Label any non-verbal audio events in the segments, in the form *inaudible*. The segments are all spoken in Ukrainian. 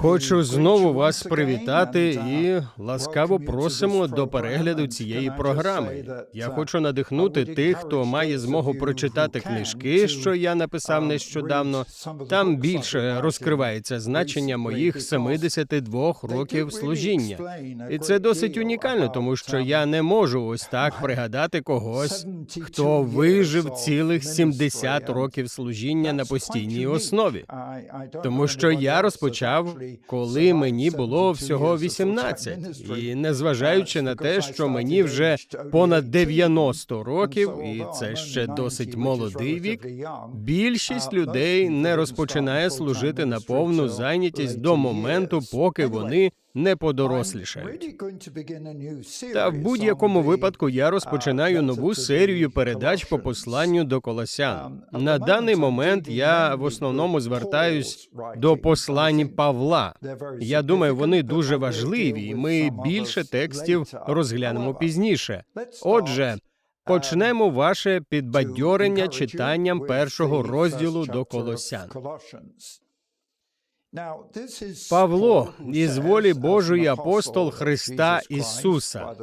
Хочу знову вас привітати і ласкаво просимо до перегляду цієї програми. Я хочу надихнути тих, хто має змогу прочитати книжки, що я написав нещодавно. Там більше розкривається значення моїх 72 років служіння. І це досить унікально, тому що я не можу ось так пригадати когось, хто вижив цілих 70 років служіння на постійній основі. Тому що я розпочав, коли мені було всього 18. і незважаючи на те, що мені вже понад 90 років, і це ще досить молодий вік. Більшість людей не розпочинає служити на повну зайнятість до моменту, поки вони не подорослішають. Та в будь-якому випадку я розпочинаю нову серію передач по посланню до колосян. На даний момент я в основному звертаюсь до послань Павла. Я думаю, вони дуже важливі, і ми більше текстів розглянемо пізніше. Отже, почнемо ваше підбадьорення читанням першого розділу до колосян. Павло, із волі Божої апостол Христа Ісуса.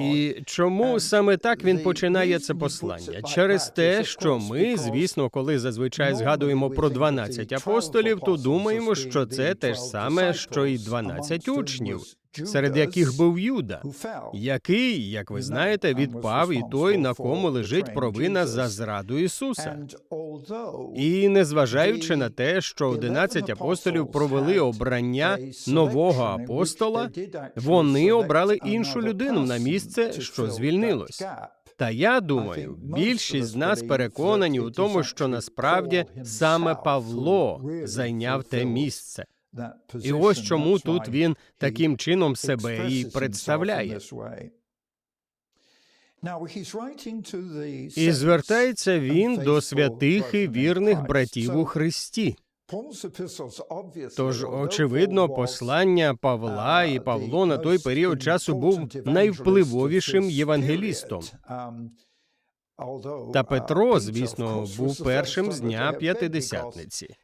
І чому саме так він починає це послання? Через те, що ми, звісно, коли зазвичай згадуємо про 12 апостолів, то думаємо, що це те ж саме, що й 12 учнів, серед яких був Юда, який, як ви знаєте, відпав і той, на кому лежить провина за зраду Ісуса. І незважаючи на те, що 11 апостолів провели обрання нового апостола, вони обрали іншу людину на місце, що звільнилось. Та я думаю, більшість з нас переконані у тому, що насправді саме Павло зайняв те місце. І ось чому тут він таким чином себе і представляє. І звертається він до святих і вірних братів у Христі. Тож, очевидно, послання Павла і Павло на той період часу був найвпливовішим євангелістом. Та Петро, звісно, був першим з дня п'ятидесятниці.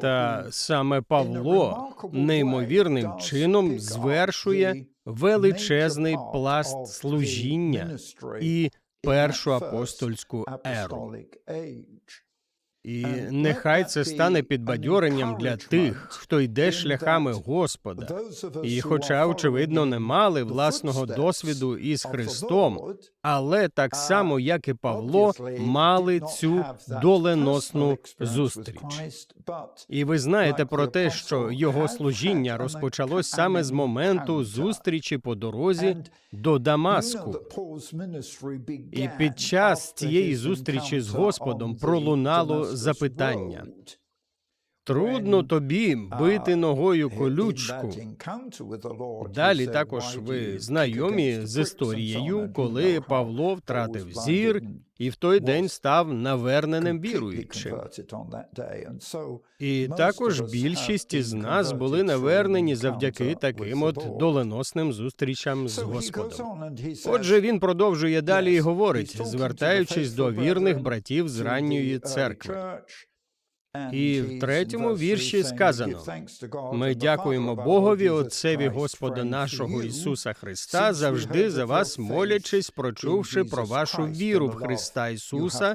Та саме Павло неймовірним чином звершує величезний пласт служіння і першу апостольську еру. І нехай це стане підбадьоренням для тих, хто йде шляхами Господа, і, хоча, очевидно, не мали власного досвіду із Христом, але так само, як і Павло, мали цю доленосну зустріч. І ви знаєте про те, що його служіння розпочалось саме з моменту зустрічі по дорозі до Дамаску. І під час цієї зустрічі з Господом пролунало запитання. Трудно тобі бити ногою колючку. Далі також ви знайомі з історією, коли Павло втратив зір і в той день став наверненим віруючим. І також більшість із нас були навернені завдяки таким от доленосним зустрічам з Господом. Отже, він продовжує далі і говорить, звертаючись до вірних братів з ранньої церкви. І в третьому вірші сказано: ми дякуємо Богові, Отцеві Господа нашого Ісуса Христа, завжди за вас молячись, прочувши про вашу віру в Христа Ісуса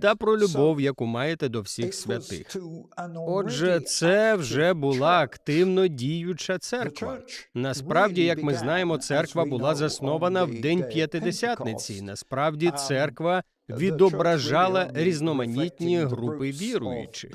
та про любов, яку маєте до всіх святих. Отже, це вже була активно діюча церква. Насправді, як ми знаємо, церква була заснована в день п'ятидесятниці. Насправді, церква відображала різноманітні групи віруючих.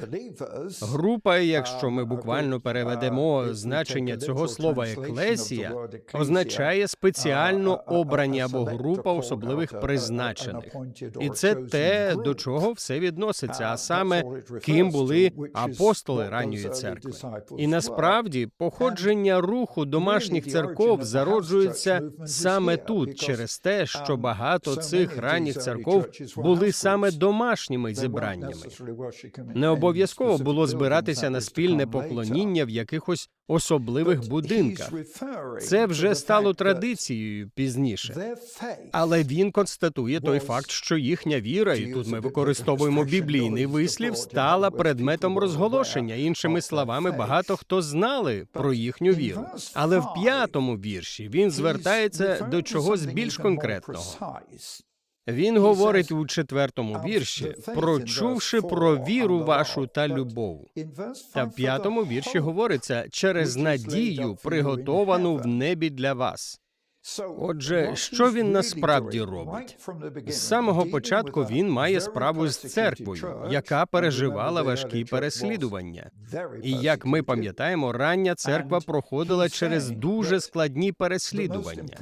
Група, якщо ми буквально переведемо значення цього слова еклесія, означає спеціально обрані або група особливих призначених. І це те, до чого все відноситься, а саме ким були апостоли ранньої церкви. І насправді походження руху домашніх церков зароджується саме тут, через те, що багато цих ранніх церков були саме домашніми зібраннями. Не обов'язково було збиратися на спільне поклоніння в якихось особливих будинках. Це вже стало традицією пізніше. Але він констатує той факт, що їхня віра, і тут ми використовуємо біблійний вислів, стала предметом розголошення. Іншими словами, багато хто знали про їхню віру. Але в п'ятому вірші він звертається до чогось більш конкретного. Він говорить у четвертому вірші, прочувши про віру вашу та любов. Та в п'ятому вірші говориться через надію, приготовану в небі для вас. Отже, що він насправді робить? З самого початку він має справу з церквою, яка переживала важкі переслідування. І як ми пам'ятаємо, рання церква проходила через дуже складні переслідування.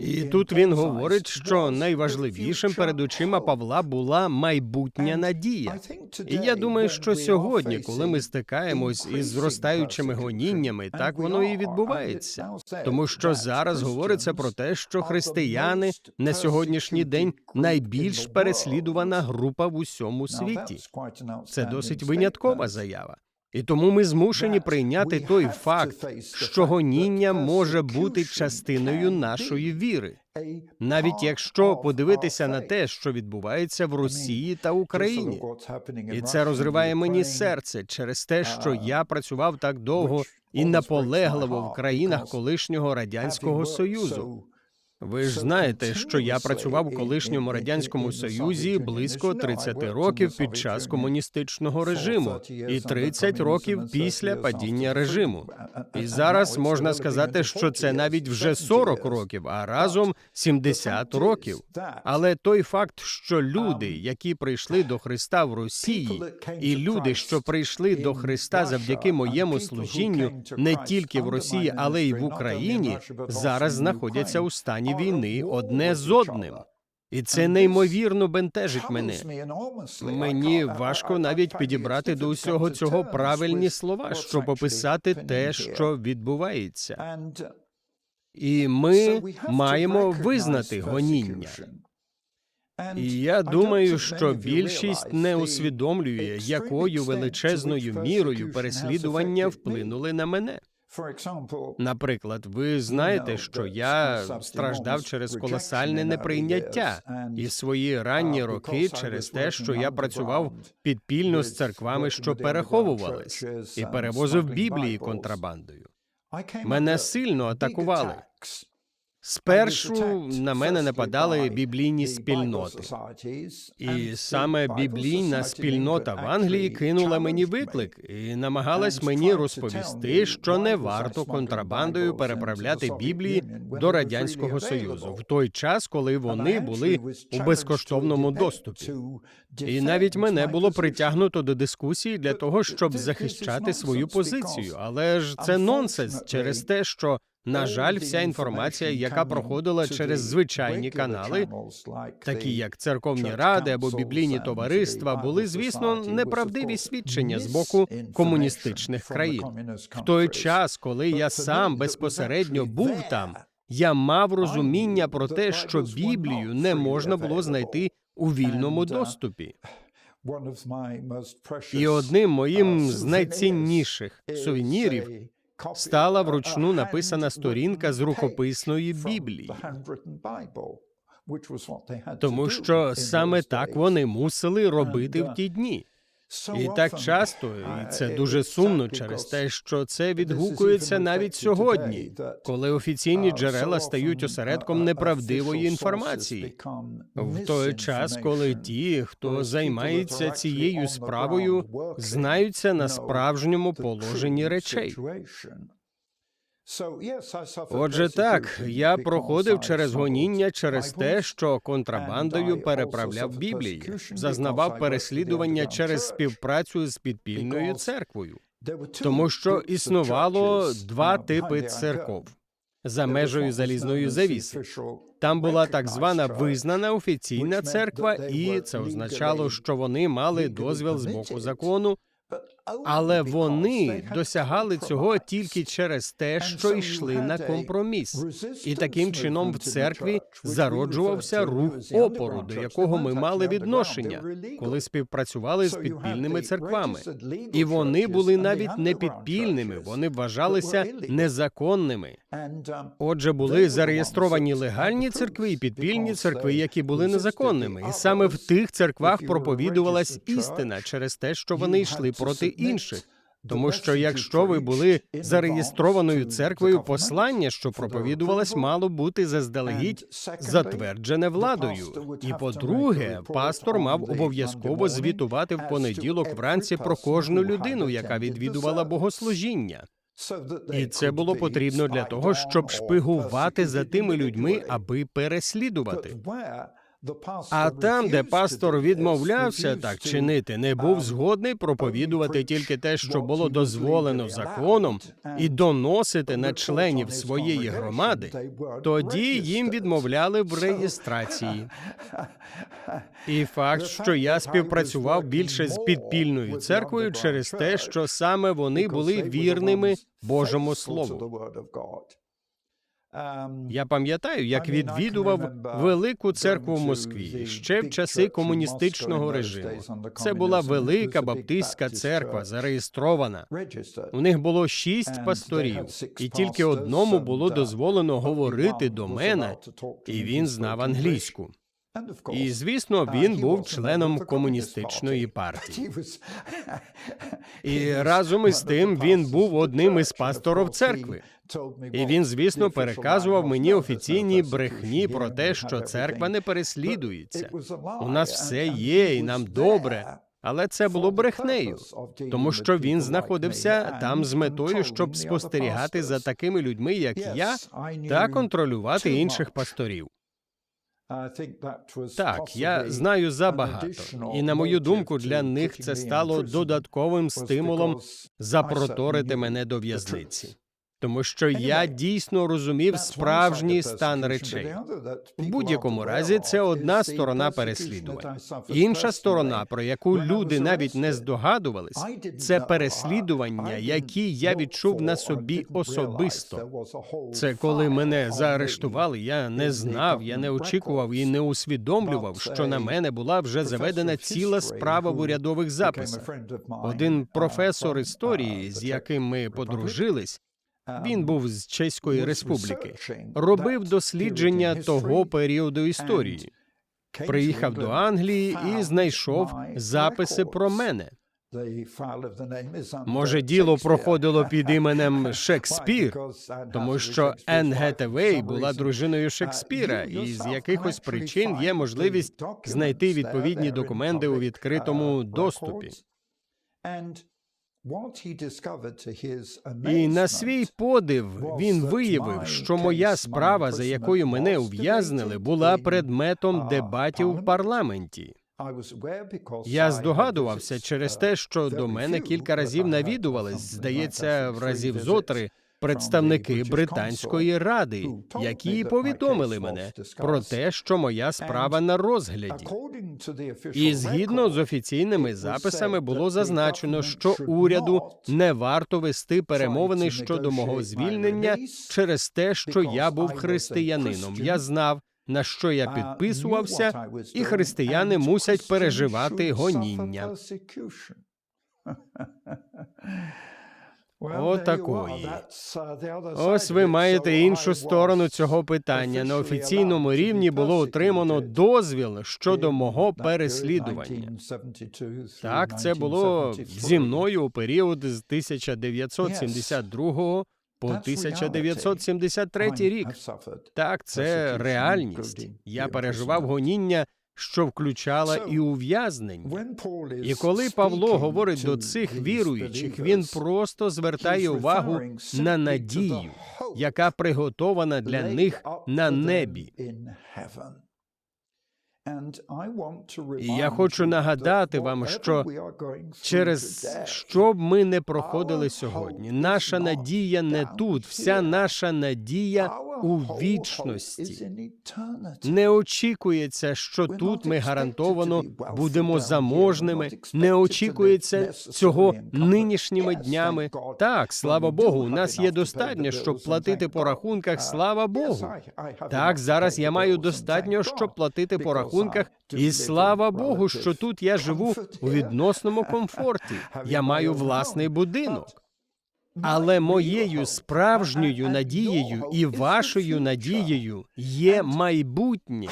І тут він говорить, що найважливішим перед очима Павла була майбутня надія. І я думаю, що сьогодні, коли ми стикаємось із зростаючими гоніннями, так воно і відбувається. Тому що зараз говориться про те, що християни на сьогоднішній день найбільш переслідувана група в усьому світі. Це досить виняткова заява. І тому ми змушені прийняти той факт, що гоніння може бути частиною нашої віри, навіть якщо подивитися на те, що відбувається в Росії та Україні. І це розриває мені серце через те, що я працював так довго і наполегливо в країнах колишнього радянського союзу. Ви ж знаєте, що я працював у колишньому радянському союзі близько 30 років під час комуністичного режиму і 30 років після падіння режиму. І зараз можна сказати, що це навіть вже 40 років, а разом 70 років. Але той факт, що люди, які прийшли до Христа в Росії, і люди, що прийшли до Христа завдяки моєму служінню, не тільки в Росії, але й в Україні, зараз знаходяться у стані війни одне з одним. І це неймовірно бентежить мене. Мені важко навіть підібрати до усього цього правильні слова, щоб описати те, що відбувається. І ми маємо визнати гоніння. І я думаю, що більшість не усвідомлює, якою величезною мірою переслідування вплинули на мене. Наприклад, ви знаєте, що я страждав через колосальне неприйняття і свої ранні роки через те, що я працював підпільно з церквами, що переховувались, і перевозив біблії контрабандою. Мене сильно атакували. Спершу на мене нападали біблійні спільноти, і саме біблійна спільнота в Англії кинула мені виклик і намагалась мені розповісти, що не варто контрабандою переправляти біблії до радянського союзу в той час, коли вони були у безкоштовному доступі. І навіть мене було притягнуто до дискусії для того, щоб захищати свою позицію. Але ж це нонсенс через те, що на жаль, вся інформація, яка проходила через звичайні канали, такі як церковні ради або біблійні товариства, були, звісно, неправдиві свідчення з боку комуністичних країн. В той час, коли я сам безпосередньо був там, я мав розуміння про те, що Біблію не можна було знайти у вільному доступі. І одним моїм з найцінніших сувенірів стала вручну написана сторінка з рукописної Біблії. Тому що саме так вони мусили робити в ті дні. І так часто, і це дуже сумно через те, що це відгукується навіть сьогодні, коли офіційні джерела стають осередком неправдивої інформації. В той час, коли ті, хто займається цією справою, знаються на справжньому положенні речей. Отже, так я проходив через гоніння через те, що контрабандою переправляв Біблії, зазнавав переслідування через співпрацю з підпільною церквою, тому що існувало два типи церков. за межею залізної завіси. Там була так звана визнана офіційна церква, і це означало, що вони мали дозвіл з боку закону. Але вони досягали цього тільки через те, що йшли на компроміс. І таким чином в церкві зароджувався рух опору, до якого ми мали відношення, коли співпрацювали з підпільними церквами. І вони були навіть не підпільними, вони вважалися незаконними. Отже, були зареєстровані легальні церкви і підпільні церкви, які були незаконними, і саме в тих церквах проповідувалась істина через те, що вони йшли проти інших. Тому що якщо ви були зареєстрованою церквою, послання, що проповідувалось, мало бути заздалегідь затверджене владою. І по-друге, пастор мав обов'язково звітувати в понеділок вранці про кожну людину, яка відвідувала богослужіння. І це було потрібно для того, щоб шпигувати за тими людьми, аби переслідувати. А там, де пастор відмовлявся так чинити, не був згодний проповідувати тільки те, що було дозволено законом, і доносити на членів своєї громади, тоді їм відмовляли в реєстрації. *laughs* І факт, що я співпрацював більше з підпільною церквою через те, що саме вони були вірними Божому Слову. Я пам'ятаю, як відвідував велику церкву в Москві ще в часи комуністичного режиму. Це була велика баптистська церква, зареєстрована. У них було шість пасторів, і тільки одному було дозволено говорити до мене, і він знав англійську. І звісно, він був членом комуністичної партії. *laughs* І разом із тим він був одним із пасторів церкви. І він, звісно, переказував мені офіційні брехні про те, що церква не переслідується. У нас все є, і нам добре. Але це було брехнею, тому що він знаходився там з метою, щоб спостерігати за такими людьми, як я, та контролювати інших пасторів. Так, я знаю забагато, і на мою думку, для них це стало додатковим стимулом запроторити мене до в'язниці. Тому що я дійсно розумів справжній стан речей. В будь-якому разі це одна сторона переслідувань. Інша сторона, про яку люди навіть не здогадувались, це переслідування, які я відчув на собі особисто. Це коли мене заарештували. Я не знав, я не очікував і не усвідомлював, що на мене була вже заведена ціла справа в урядових записах. Один професор історії, з яким ми подружились. Він був з Чеської республіки, робив дослідження того періоду історії. Приїхав до Англії і знайшов записи про мене. Може, діло проходило *laughs* під іменем Шекспір, тому що Енн Гетевей була дружиною Шекспіра, і з якихось причин є можливість знайти відповідні документи у відкритому доступі. І на свій подив він виявив, що моя справа, за якою мене ув'язнили, була предметом дебатів в парламенті. Я здогадувався через те, що до мене кілька разів навідувались, здається, в разів зотри представники британської ради, які повідомили мене про те, що моя справа на розгляді. І згідно з офіційними записами було зазначено, що уряду не варто вести перемовини щодо мого звільнення через те, що я був християнином. Я знав. На що я підписувався, і християни мусять переживати гоніння. *laughs* Отакої. Ось ви маєте іншу сторону цього питання. На офіційному рівні було отримано дозвіл щодо мого переслідування. Так, це було зі мною у період з 1972 по 1973 рік. Так, це реальність. Я переживав гоніння що включала і ув'язнення. І коли Павло говорить до цих віруючих, він просто звертає увагу на надію, яка приготована для них на небі. І я хочу нагадати вам, що через що б ми не проходили сьогодні, наша надія не тут, вся наша надія у вічності. Не очікується, що тут ми гарантовано будемо заможними. Не очікується цього нинішніми днями. Так, слава Богу, у нас є достатньо, щоб платити по рахунках. Слава Богу. Так, зараз я маю достатньо, щоб платити по рахунках, і слава Богу, що тут я живу у відносному комфорті. *laughs* Я маю власний будинок. Але моєю справжньою надією і вашою надією є майбутнє.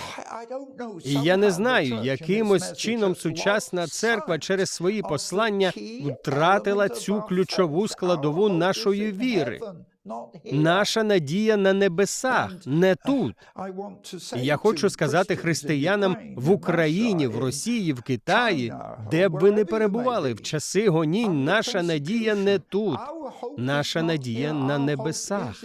І я не знаю, якимось чином сучасна церква через свої послання втратила цю ключову складову нашої віри. Наша надія на небесах, не тут. *sighs* І я хочу сказати християнам в Україні, в Росії, в Китаї, де б ви не перебували в часи гонінь. Наша надія не тут. Наша надія на небесах.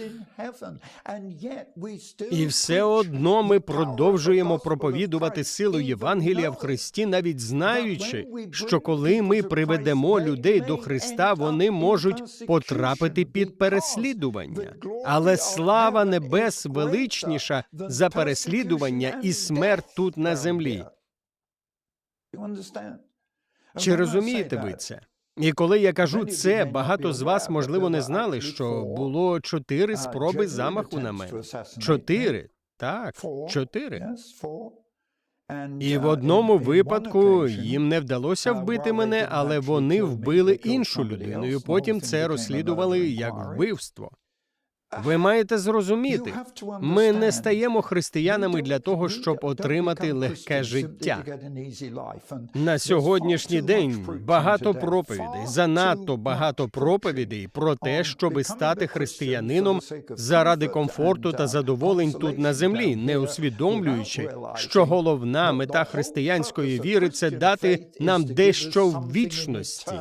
І все одно ми продовжуємо проповідувати силу Євангелія в Христі, навіть знаючи, що коли ми приведемо людей до Христа, вони можуть потрапити під переслідування. Але слава небес величніша за переслідування і смерть тут на землі. Чи розумієте ви це? І коли я кажу це, багато з вас можливо не знали, що було чотири спроби замаху на мене. Чотири. Так, чотири. І в одному випадку їм не вдалося вбити мене, але вони вбили іншу людину. і Потім це розслідували як вбивство. Ви маєте зрозуміти, ми не стаємо християнами для того, щоб отримати легке життя. На сьогоднішній день багато проповідей, занадто багато проповідей про те, щоби стати християнином заради комфорту та задоволень тут на землі, не усвідомлюючи, що головна мета християнської віри це дати нам дещо в вічності.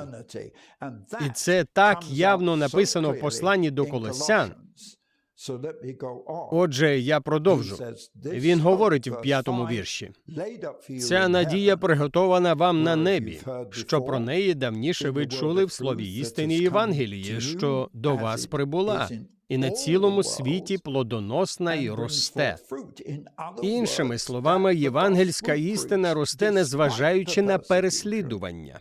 І це так явно написано в посланні до Колосян. Отже, я продовжу. Він говорить в п'ятому вірші. Ця надія приготована вам на небі, що про неї давніше ви чули в слові істині Євангелії, що до вас прибула, і на цілому світі плодоносна і росте. Іншими словами, євангельська істина росте, незважаючи на переслідування.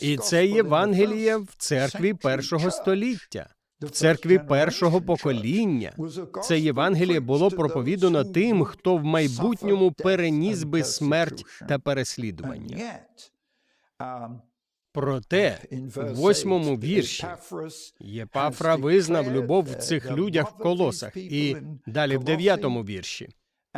І це Євангеліє в церкві першого століття. В церкві першого покоління це Євангеліє було проповідано тим, хто в майбутньому переніс би смерть та переслідування. Проте в восьмому вірші Єпафра визнав любов в цих людях в колосах, і далі в дев'ятому вірші.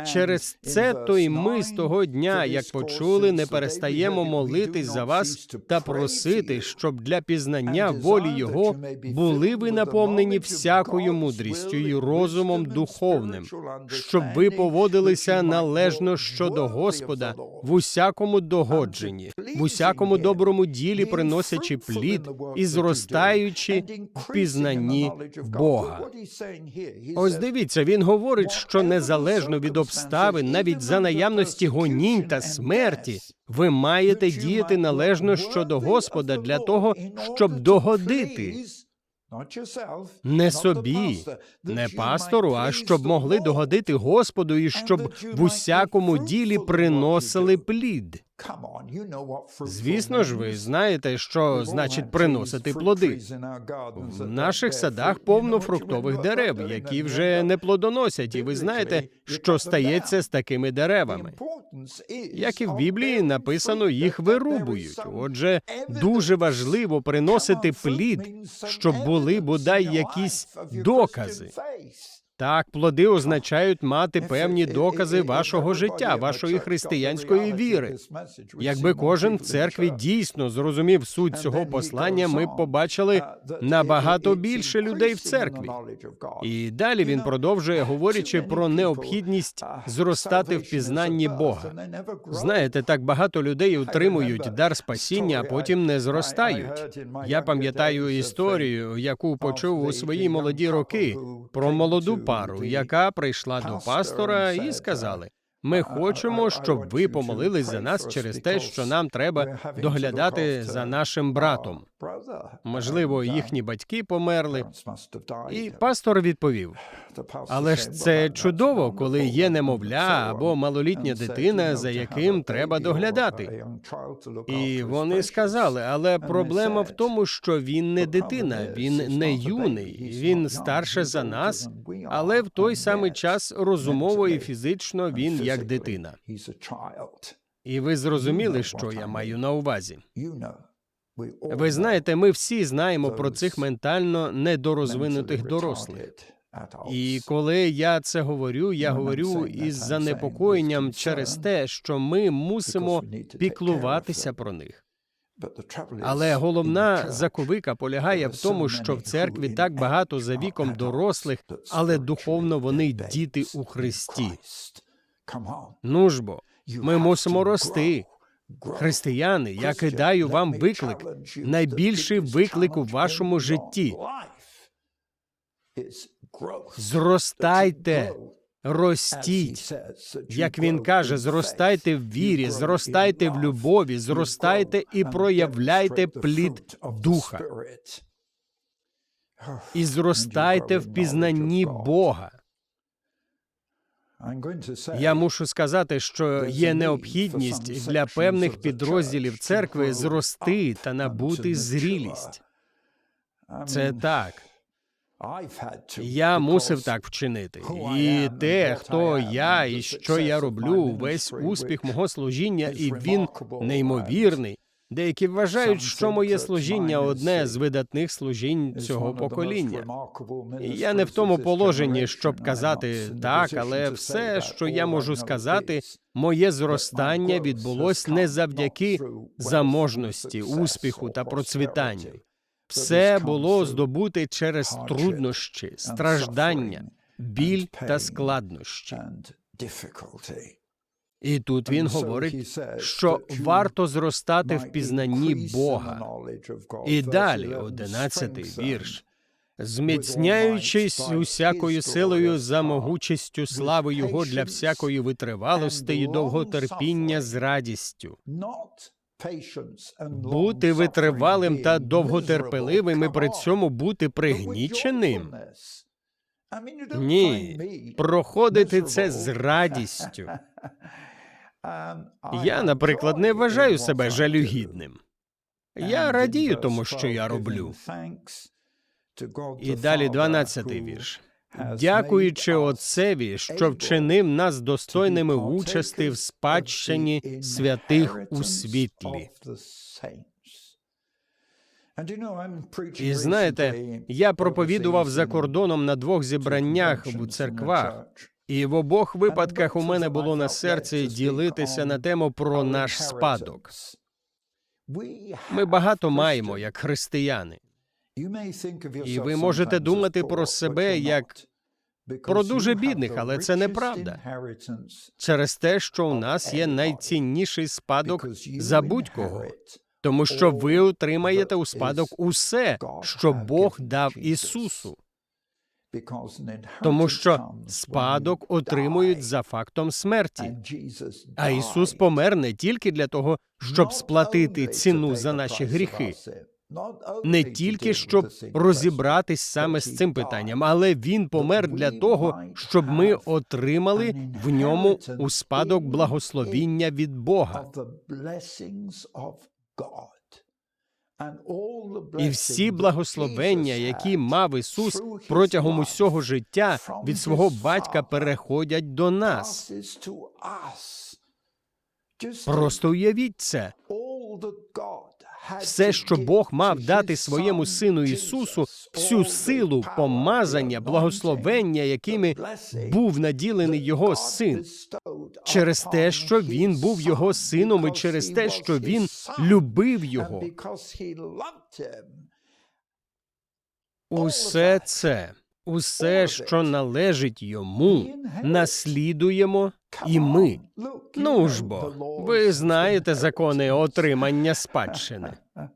Через це то й ми з того дня, як почули, не перестаємо молитись за вас та просити, щоб для пізнання волі Його були ви наповнені всякою мудрістю і розумом духовним, щоб ви поводилися належно щодо Господа в усякому догодженні, в усякому доброму ділі, приносячи плід і зростаючи в пізнанні Бога. Ось дивіться, він говорить, що незалежно від обставин, навіть за наявності гонінь та смерті, ви маєте діяти належно щодо Господа для того, щоб догодити не собі, не пастору, а щоб могли догодити Господу і щоб в усякому ділі приносили плід. Звісно ж, ви знаєте, що значить приносити плоди. В наших садах повно фруктових дерев, які вже не плодоносять, і ви знаєте, що стається з такими деревами. Як і в Біблії написано, їх вирубують. Отже, дуже важливо приносити плід, щоб були бодай якісь докази. Так, плоди означають мати певні докази вашого життя, вашої християнської віри. Якби кожен в церкві дійсно зрозумів суть цього послання, ми б побачили набагато більше людей в церкві. І далі він продовжує, говорячи про необхідність зростати в пізнанні Бога. Знаєте, так багато людей утримують дар спасіння, а потім не зростають. Я пам'ятаю історію, яку почув у свої молоді роки про молоду пару, яка прийшла до пастора і сказали: ми хочемо, щоб ви помолились за нас через те, що нам треба доглядати за нашим братом. Можливо, їхні батьки померли. І І пастор відповів: *sighs* але ж це чудово, коли є немовля або малолітня дитина, за яким треба доглядати. І вони сказали, але проблема в тому, що він не дитина, він не юний, він старше за нас, але в той самий час розумово і фізично він як дитина. І ви зрозуміли, що я маю на увазі. Ви знаєте, ми всі знаємо про цих ментально недорозвинутих дорослих. І коли я це говорю, я говорю із занепокоєнням через те, що ми мусимо піклуватися про них. Але головна заковика полягає в тому, що в церкві так багато за віком дорослих, але духовно вони діти у Христі. Ну ж бо, ми мусимо рости. Християни, я кидаю вам виклик, найбільший виклик у вашому житті. Зростайте, ростіть. Як він каже, зростайте в вірі, зростайте в любові, зростайте і проявляйте плід духа. *sighs* І зростайте в пізнанні Бога. Я мушу сказати, що є необхідність для певних підрозділів церкви зрости та набути зрілість. Це так. Я мусив так вчинити. І те, хто я і що я роблю, весь успіх мого служіння, і він неймовірний. Деякі вважають, що моє служіння одне з видатних служінь цього покоління. І я не в тому положенні, щоб казати так, але все, що я можу сказати, моє зростання відбулось не завдяки заможності, успіху та процвітанню. Все було здобуте через труднощі, страждання, біль та складнощі. І тут він говорить, що варто зростати в пізнанні Бога. І далі, одинадцятий вірш. Зміцняючись усякою силою за могучістю слави Його для всякої витривалості і довготерпіння з радістю. Бути витривалим та довготерпеливим і при цьому бути пригніченим. Ні, проходити це з радістю. *laughs* Я, наприклад, не вважаю себе жалюгідним. Я радію тому, що я роблю. І далі 12-й вірш. Дякуючи Отцеві, що вчинив нас достойними участи в спадщині святих у світлі. І знаєте, я проповідував за кордоном на двох зібраннях в церквах, і в обох випадках у мене було на серці ділитися на тему про наш спадок. Ми багато маємо як християни. І ви можете думати про себе як про дуже бідних, але це неправда. через те, що у нас є найцінніший спадок за будь-кого, тому що ви отримаєте у спадок усе, що Бог дав Ісусу, тому що спадок отримують за фактом смерті. А Ісус помер не тільки для того, щоб сплатити ціну за наші гріхи, не тільки щоб розібратись саме з цим питанням, але він помер для того, щоб ми отримали в ньому у спадок благословіння від Бога. І всі благословення, які мав Ісус протягом усього життя від свого батька, переходять до нас. Просто уявіть це. Все, що Бог мав дати своєму сину Ісусу, всю силу, помазання, благословення, якими був наділений його син, через те, що він був його сином, і через те, що він любив його. Усе це, усе, що належить йому, наслідуємо і ми. Ну ж бо, ви знаєте закони отримання спадщини. *laughs*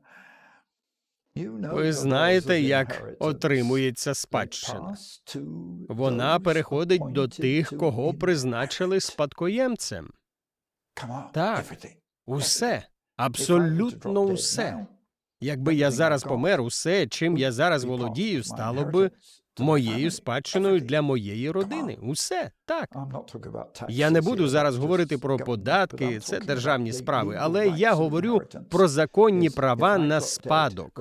Ви знаєте, як отримується спадщина. Вона переходить до тих, кого призначили спадкоємцем. Так, усе, абсолютно усе. Якби я зараз помер, усе, чим я зараз володію, стало би моєю спадщиною для моєї родини. Усе так. Я не буду зараз говорити про податки, це державні справи, але я говорю про законні права на спадок.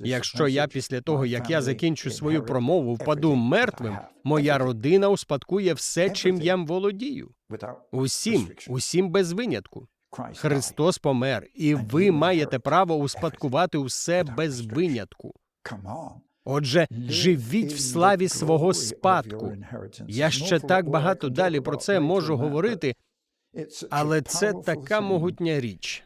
Якщо я після того, як я закінчу свою промову, впаду мертвим, моя родина успадкує все, чим я володію. Усім, усім без винятку. Христос помер, і ви маєте право успадкувати усе без винятку. Отже, живіть в славі свого спадку. Я ще так багато далі про це можу говорити, але це така могутня річ.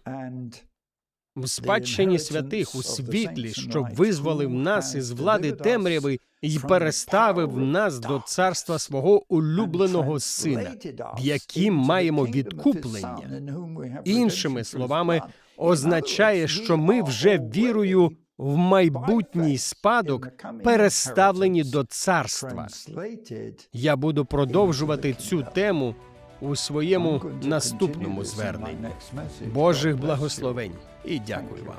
В спадщині святих у світлі, що визволив нас із влади темряви і переставив нас до царства свого улюбленого сина, в яким маємо відкуплення. Іншими словами, означає, що ми вже вірою в майбутній спадок переставлені до царства. Я буду продовжувати цю тему у своєму наступному зверненні. Божих благословень і дякую вам.